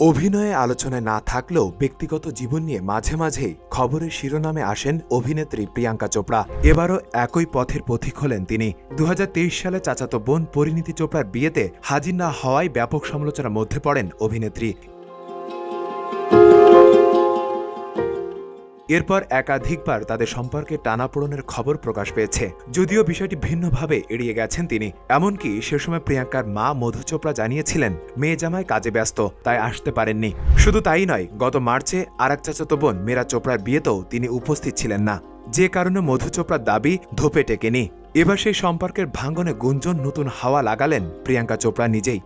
অভিনয়ে আলোচনায় না থাকলেও ব্যক্তিগত জীবন নিয়ে মাঝে মাঝেই খবরের শিরোনামে আসেন অভিনেত্রী প্রিয়াঙ্কা চোপড়া। এবারও একই পথের পথিক হলেন তিনি। দু হাজার তেইশ সালে চাচাতো বোন পরিণীতি চোপড়ার বিয়েতে হাজির না হওয়ায় ব্যাপক সমালোচনার মধ্যে পড়েন অভিনেত্রী। এরপর একাধিকবার তাদের সম্পর্কে টানাপোড়নের খবর প্রকাশ পেয়েছে। যদিও বিষয়টি ভিন্নভাবে এড়িয়ে গেছেন তিনি। এমনকি সে সময় প্রিয়াঙ্কার মা মধু চোপড়া জানিয়েছিলেন, মেয়ে জামাই কাজে ব্যস্ত, তাই আসতে পারেননি। শুধু তাই নয়, গত মার্চে আর এক চাচাতো বোন মেরা চোপড়ার বিয়েতেও তিনি উপস্থিত ছিলেন না। যে কারণে মধু চোপড়ার দাবি ধোপে টেকেনি। এবার সেই সম্পর্কের ভাঙ্গনে গুঞ্জন নতুন হাওয়া লাগালেন প্রিয়াঙ্কা চোপড়া নিজেই।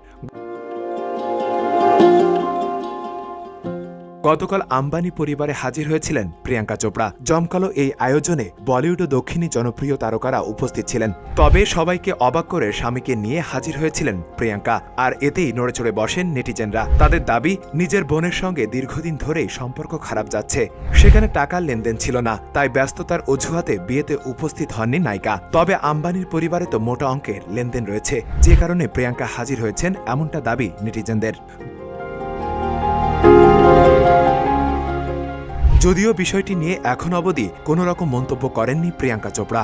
গতকাল আম্বানি পরিবারে হাজির হয়েছিলেন প্রিয়াঙ্কা চোপড়া। জমকালো এই আয়োজনে বলিউড ও দক্ষিণী জনপ্রিয় তারকারা উপস্থিত ছিলেন। তবে সবাইকে অবাক করে স্বামীকে নিয়ে হাজির হয়েছিলেন প্রিয়াঙ্কা, আর এতেই নড়েচড়ে বসেন নেটিজেনরা। তাদের দাবি, নিজের বোনের সঙ্গে দীর্ঘদিন ধরেই সম্পর্ক খারাপ যাচ্ছে। সেখানে টাকার লেনদেন ছিল না, তাই ব্যস্ততার অজুহাতে বিয়েতে উপস্থিত হননি নায়িকা। তবে আম্বানির পরিবারে তো মোটা অঙ্কের লেনদেন রয়েছে। যে কারণে প্রিয়াঙ্কা হাজির হয়েছেন এমনটা দাবি নেটিজেনদের। যদিও বিষয়টি নিয়ে এখন অবধি কোনো রকম মন্তব্য করেননি প্রিয়াঙ্কা চোপড়া।